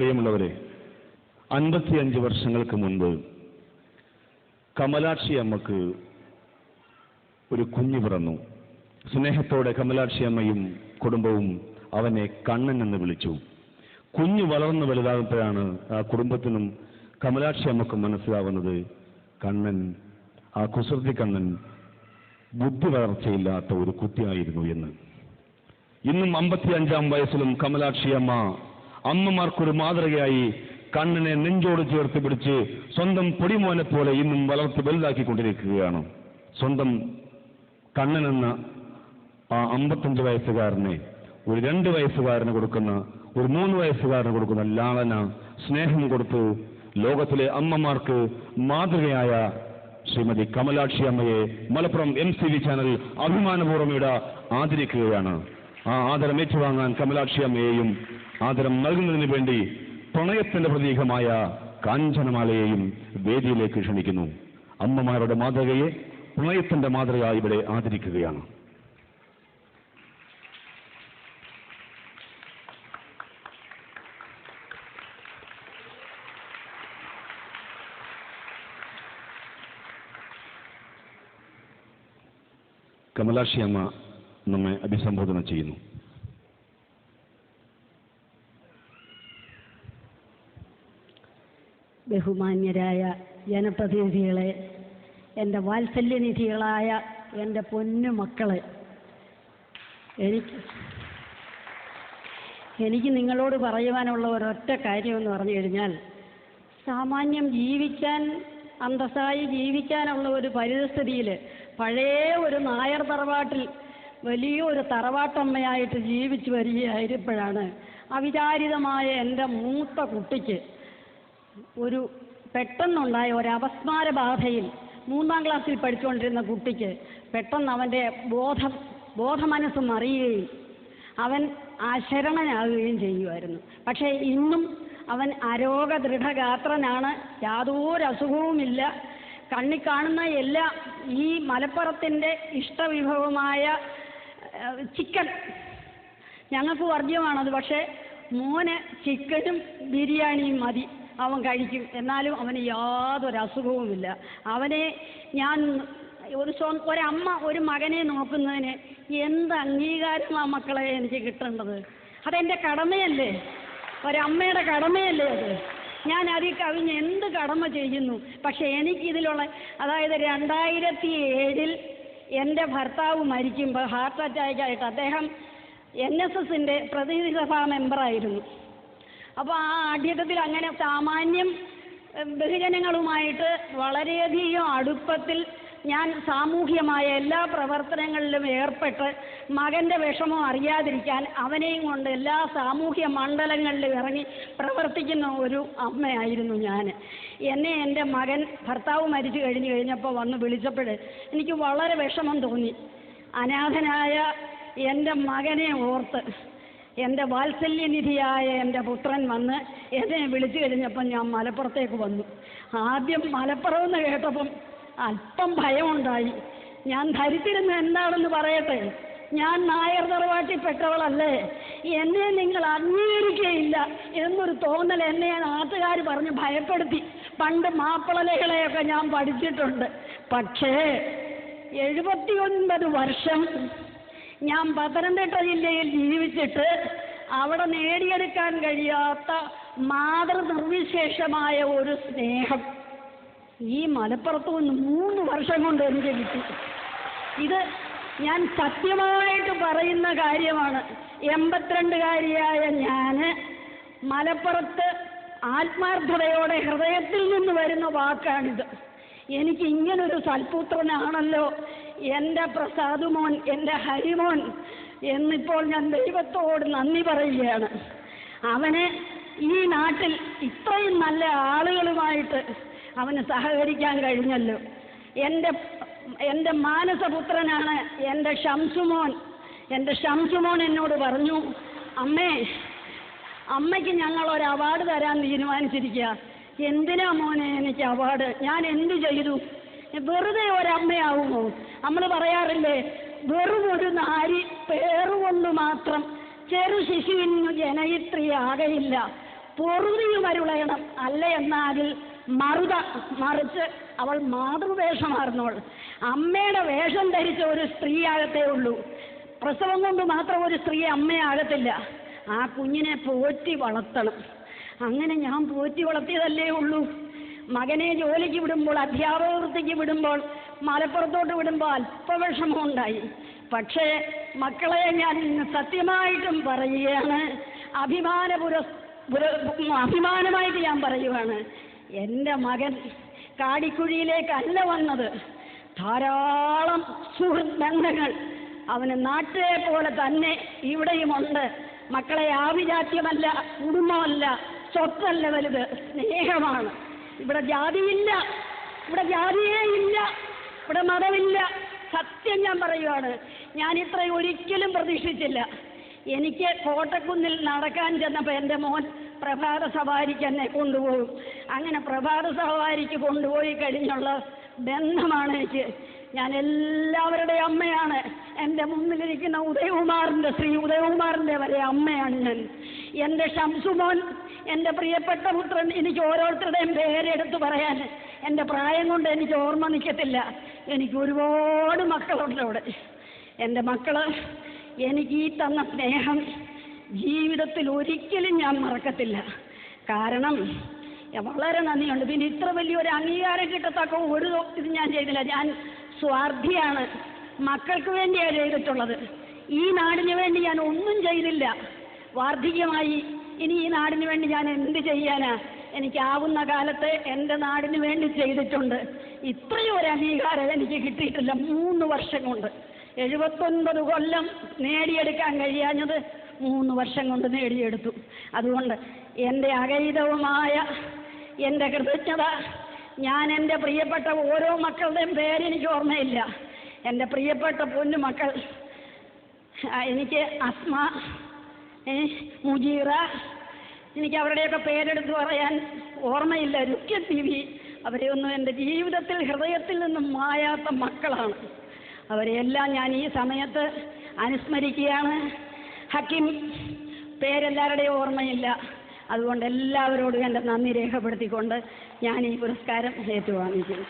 പ്രിയമുള്ളവരെ അൻപത്തിയഞ്ച് വർഷങ്ങൾക്ക് മുൻപ് കമലാക്ഷി അമ്മയ്ക്ക് ഒരു കുഞ്ഞ് പിറന്നു. സ്നേഹത്തോടെ കമലാക്ഷി അമ്മയും കുടുംബവും അവനെ കണ്ണൻ എന്ന് വിളിച്ചു. കുഞ്ഞ് വളർന്നു വലുതാകുമ്പോഴാണ് ആ കുടുംബത്തിനും കമലാക്ഷി അമ്മക്കും മനസ്സിലാവുന്നത് കണ്ണൻ ആ കുസൃതി കണ്ണൻ ബുദ്ധി വളർച്ചയില്ലാത്ത ഒരു കുട്ടിയായിരുന്നു എന്ന്. ഇന്നും അമ്പത്തിയഞ്ചാം വയസ്സിലും കമലാക്ഷി അമ്മ അമ്മമാർക്കൊരു മാതൃകയായി കണ്ണനെ നെഞ്ചോട് ചേർത്ത് പിടിച്ച് സ്വന്തം പൊടിമോനെ പോലെ ഇന്നും വളർത്തി വലുതാക്കിക്കൊണ്ടിരിക്കുകയാണ്. സ്വന്തം കണ്ണനെന്ന ആ അമ്പത്തഞ്ച് വയസ്സുകാരനെ ഒരു രണ്ട് വയസ്സുകാരന് കൊടുക്കുന്ന ഒരു മൂന്ന് വയസ്സുകാരന് കൊടുക്കുന്ന ലാളന സ്നേഹം കൊടുത്ത് ലോകത്തിലെ അമ്മമാർക്ക് മാതൃകയായ ശ്രീമതി കമലാക്ഷി അമ്മയെ Malappuram M C V channel അഭിമാനപൂർവം ഇവിടെ ആദരിക്കുകയാണ്. ആ ആദരം ഏറ്റുവാങ്ങാൻ കമലാക്ഷി അമ്മയെയും ആദരം നൽകുന്നതിന് വേണ്ടി പ്രണയത്തിന്റെ പ്രതീകമായ കാഞ്ചനമാലയെയും വേദിയിലേക്ക് ക്ഷണിക്കുന്നു. അമ്മമാരുടെ മാതൃകയെ പ്രണയത്തിന്റെ മാതൃക ഇവിടെ ആദരിക്കുകയാണ്. കമലാക്ഷി അമ്മ നമ്മെ അഭിസംബോധന ചെയ്യുന്നു. ബഹുമാന്യരായ ജനപ്രതിനിധികളെ എന്റെ വാത്സല്യനിധികളായ എന്റെ പൊന്നു മക്കളെ എനിക്ക് എനിക്ക് നിങ്ങളോട് പറയുവാനുള്ള ഒരൊറ്റ കാര്യമെന്ന് പറഞ്ഞു കഴിഞ്ഞാൽ സാമാന്യം ജീവിക്കാൻ അന്തസ്സായി ജീവിക്കാനുള്ള ഒരു പരിതസ്ഥിതിയിൽ പഴയ ഒരു നായർ തറവാട്ടിൽ വലിയൊരു തറവാട്ടമ്മയായിട്ട് ജീവിച്ചു വരികയായിരുന്നപ്പോഴാണ് അവിചാരിതമായ എന്റെ മൂത്ത കുട്ടിക്ക് ഒരു പെട്ടെന്നുണ്ടായ ഒരു അപസ്മാര ബാധയിൽ മൂന്നാം ക്ലാസ്സിൽ പഠിച്ചുകൊണ്ടിരുന്ന കുട്ടിക്ക് പെട്ടെന്ന് അവന്റെ ബോധം ബോധമനസ്സ് മറിയുകയും അവൻ അശരണനാകുകയും ചെയ്യുമായിരുന്നു. പക്ഷേ ഇന്നും അവൻ അരോഗ ദൃഢഗാത്രനാണ്. യാതൊരു അസുഖവുമില്ല. കണ്ണി കാണുന്ന എല്ലാ ഈ മലപ്പുറത്തിന്റെ ഇഷ്ടവിഭവമായ ചിക്കൻ. ഞങ്ങൾക്ക് വർജ്യമാണത് പക്ഷേ മോന് ചിക്കനും ബിരിയാണിയും മതി. അവൻ കഴിക്കും. എന്നാലും അവന് യാതൊരു അസുഖവുമില്ല. അവനെ ഞാൻ ഒരു സ്വ ഒരമ്മ ഒരു മകനെ നോക്കുന്നതിന് എന്ത് അംഗീകാരമാണ് മക്കളെ എനിക്ക് കിട്ടേണ്ടത്? അതെന്റെ കടമയല്ലേ? ഒരമ്മയുടെ കടമയല്ലേ അത്? ഞാൻ അതിൽ കവിഞ്ഞ് എന്ത് കടമ ചെയ്യുന്നു? പക്ഷെ എനിക്കിതിലുള്ള അതായത് രണ്ടായിരത്തി ഏഴിൽ എന്റെ ഭർത്താവ് മരിക്കുമ്പോൾ ഹാർട്ട് അറ്റാക്കായിട്ട് അദ്ദേഹം എൻ എസ് എസിന്റെ പ്രതിനിധി സഭാ മെമ്പറായിരുന്നു. അപ്പോൾ ആ ആഢ്യത്വത്തിൽ അങ്ങനെ സാമാന്യം ബഹുജനങ്ങളുമായിട്ട് വളരെയധികം അടുപ്പത്തിൽ ഞാൻ സാമൂഹ്യമായ എല്ലാ പ്രവർത്തനങ്ങളിലും ഏർപ്പെട്ട് മകന്റെ വിഷമം അറിയാതിരിക്കാൻ അവനെയും കൊണ്ട് എല്ലാ സാമൂഹ്യ മണ്ഡലങ്ങളിലും ഇറങ്ങി പ്രവർത്തിക്കുന്ന ഒരു അമ്മയായിരുന്നു ഞാൻ. എന്നെ എന്റെ മകൻ ഭർത്താവ് മരിച്ചു കഴിഞ്ഞു കഴിഞ്ഞപ്പോൾ വന്ന് വിളിച്ചപ്പോൾ എനിക്ക് വളരെ വിഷമം തോന്നി. അനാഥനായ എന്റെ മകനെ ഓർത്ത് എന്റെ വാത്സല്യനിധിയായ എന്റെ പുത്രൻ വന്ന് എന്നെ വിളിച്ചു കഴിഞ്ഞപ്പം ഞാൻ മലപ്പുറത്തേക്ക് വന്നു. ആദ്യം മലപ്പുറം എന്ന് കേട്ടപ്പം അല്പം ഭയമുണ്ടായി. ഞാൻ ധരിച്ചിരുന്ന എന്താണെന്ന് പറയട്ടെ? ഞാൻ നായർ തറവാട്ടിൽപ്പെട്ടവളല്ലേ എന്നെ നിങ്ങൾ അംഗീകരിക്കുകയില്ല എന്നൊരു തോന്നൽ എന്നെ നാട്ടുകാർ പറഞ്ഞ് ഭയപ്പെടുത്തി. പണ്ട് മാപ്പിളലകളെയൊക്കെ ഞാൻ പഠിച്ചിട്ടുണ്ട്. പക്ഷേ എഴുപത്തിയൊൻപത് വർഷം ഞാൻ പത്തനംതിട്ട ജില്ലയിൽ ജീവിച്ചിട്ട് അവിടെ നേടിയെടുക്കാൻ കഴിയാത്ത മാതൃനിർവിശേഷമായ ഒരു സ്നേഹം ഈ മലപ്പുറത്ത് നിന്ന് മൂന്ന് വർഷം കൊണ്ട് എനിക്ക് കിട്ടി. ഇത് ഞാൻ സത്യമായിട്ട് പറയുന്ന കാര്യമാണ്. എൺപത്തിരണ്ടുകാരിയായ ഞാൻ മലപ്പുറത്ത് ആത്മാർത്ഥതയോടെ ഹൃദയത്തിൽ നിന്ന് വരുന്ന വാക്കാണിത്. എനിക്ക് ഇങ്ങനൊരു സൽപുത്രനാണല്ലോ എന്റെ പ്രസാദുമോൻ എന്റെ ഹരിമോൻ എന്നിപ്പോൾ ഞാൻ ദൈവത്തോട് നന്ദി പറയുകയാണ്. അവനെ ഈ നാട്ടിൽ ഇത്രയും നല്ല ആളുകളുമായിട്ട് അവന് സഹകരിക്കാൻ കഴിഞ്ഞല്ലോ. എന്റെ എന്റെ മാനസപുത്രനാണ് എന്റെ ഷംസുമോൻ എന്റെ ഷംസുമോൻ എന്നോട് പറഞ്ഞു അമ്മേ അമ്മയ്ക്ക് ഞങ്ങൾ ഒരു അവാർഡ് തരാൻ തീരുമാനിച്ചിരിക്കുക എന്തിനാ മോനെ എനിക്ക് അവാർഡ് ഞാൻ എന്ത് ചെയ്തു? വെറുതെ ഒരമ്മയാവുമോ? നമ്മൾ പറയാറില്ലേ വെറും ഒരു നാരി പേറുകൊണ്ട് മാത്രം ചെറു ശിശുവിന് ജനയിത്രി ആകയില്ല പൊറുതിയും അരുളയണം അല്ല എന്നാകിൽ മറുത മറിച്ച് അവൾ മാതൃവേഷമാർന്നോൾ. അമ്മയുടെ വേഷം ധരിച്ച ഒരു സ്ത്രീയാകത്തേ ഉള്ളൂ. പ്രസവം കൊണ്ട് മാത്രം ഒരു സ്ത്രീ അമ്മയാകത്തില്ല ആ കുഞ്ഞിനെ പോറ്റി വളർത്തണം. അങ്ങനെ ഞാൻ പോറ്റി വളർത്തിയതല്ലേ ഉള്ളൂ. മകനെ ജോലിക്ക് വിടുമ്പോൾ അധ്യാപക വൃത്തിക്ക് വിടുമ്പോൾ മലപ്പുറത്തോട്ട് വിടുമ്പോൾ അല്പവിഷമമുണ്ടായി പക്ഷേ മക്കളെ ഞാൻ ഇന്ന് സത്യമായിട്ടും പറയുകയാണ്. അഭിമാന അഭിമാനമായിട്ട് ഞാൻ പറയുവാണ്. എന്റെ മകൻ കാടിക്കുഴിയിലേക്കല്ല വന്നത്. ധാരാളം സുഹൃത് ബന്ധങ്ങൾ അവന് നാട്ടിലെ പോലെ തന്നെ ഇവിടെയുമുണ്ട്. മക്കളെ ആഭിജാത്യമല്ല കുടുംബമല്ല സ്വത്തല്ല വലുത് സ്നേഹമാണ്. ഇവിടെ ജാതിയില്ല. ഇവിടെ ജാതിയേ ഇല്ല. ഇവിടെ മതമില്ല. സത്യം ഞാൻ പറയുവാണ്. ഞാൻ ഇത്രയും ഒരിക്കലും പ്രതീക്ഷിച്ചില്ല. എനിക്ക് കോട്ടക്കുന്നിൽ നടക്കാൻ ചെന്നപ്പോൾ എന്റെ മോൻ പ്രഭാത സവാരിക്ക് എന്നെ കൊണ്ടുപോകും. അങ്ങനെ പ്രഭാത സവാരിക്ക് കൊണ്ടുപോയി കഴിഞ്ഞുള്ള ബന്ധമാണ് എനിക്ക്. ഞാൻ എല്ലാവരുടെയും അമ്മയാണ്. എന്റെ മുന്നിലിരിക്കുന്ന ഉദയകുമാറിന്റെ ശ്രീ ഉദയകുമാറിന്റെ വരെ അമ്മയാണ് ഞാൻ. എന്റെ ഷംസുമോൻ എന്റെ പ്രിയപ്പെട്ട പുത്രൻ എനിക്ക് ഓരോരുത്തരുടെയും പേരെടുത്ത് പറയാൻ. എന്റെ പ്രായം കൊണ്ട് എനിക്ക് ഓർമ്മ നിൽക്കത്തില്ല എനിക്ക് ഒരുപാട് മക്കളുണ്ട് അവിടെ. എന്റെ മക്കൾ എനിക്ക് ഈ തന്ന സ്നേഹം ജീവിതത്തിൽ ഒരിക്കലും ഞാൻ മറക്കത്തില്ല. കാരണം വളരെ നന്ദിയുണ്ട്. പിന്നെ ഇത്ര വലിയൊരു അംഗീകാരം കിട്ടത്തക്ക ഒരു ഇത് ഞാൻ ചെയ്തില്ല. ഞാൻ സ്വാർത്ഥിയാണ്. മക്കൾക്ക് വേണ്ടിയാണ് ചെയ്തിട്ടുള്ളത്. ഈ നാടിന് വേണ്ടി ഞാൻ ഒന്നും ചെയ്തില്ല. വാർദ്ധക്യമായി ഇനി ഈ നാടിന് വേണ്ടി ഞാൻ എന്ത് ചെയ്യാനാ? എനിക്കാവുന്ന കാലത്ത് എന്റെ നാടിന് വേണ്ടി ചെയ്തിട്ടുണ്ട്. ഇത്രയും ഒരു അംഗീകാരം എനിക്ക് കിട്ടിയിട്ടില്ല. മൂന്ന് വർഷം കൊണ്ട്. എഴുപത്തൊൻപത് കൊല്ലം നേടിയെടുക്കാൻ കഴിയാഞ്ഞത് മൂന്ന് വർഷം കൊണ്ട് നേടിയെടുത്തു. അതുകൊണ്ട് എന്റെ അകൈതവുമായ എന്റെ കൃതജ്ഞത ഞാൻ എന്റെ പ്രിയപ്പെട്ട ഓരോ മക്കളുടെയും പേരെനിക്ക് ഓർമ്മയില്ല. എന്റെ പ്രിയപ്പെട്ട പൊന്നു മക്കൾ എനിക്ക് അസ്മ മുജീറ എനിക്ക് അവരുടെയൊക്കെ പേരെടുത്ത് പറയാൻ ഓർമ്മയില്ല. Rukya T V. അവരെയൊന്നും എന്റെ ജീവിതത്തിൽ ഹൃദയത്തിൽ നിന്നും മായാത്ത മക്കളാണ്. അവരെയെല്ലാം ഞാൻ ഈ സമയത്ത് അനുസ്മരിക്കുകയാണ്. ഹക്കിം പേരെല്ലാവരുടെയും ഓർമ്മയില്ല. അതുകൊണ്ട് എല്ലാവരോടും എന്റെ നന്ദി രേഖപ്പെടുത്തിക്കൊണ്ട് ഞാൻ ഈ പുരസ്കാരം ഏറ്റുവാങ്ങിക്കുന്നു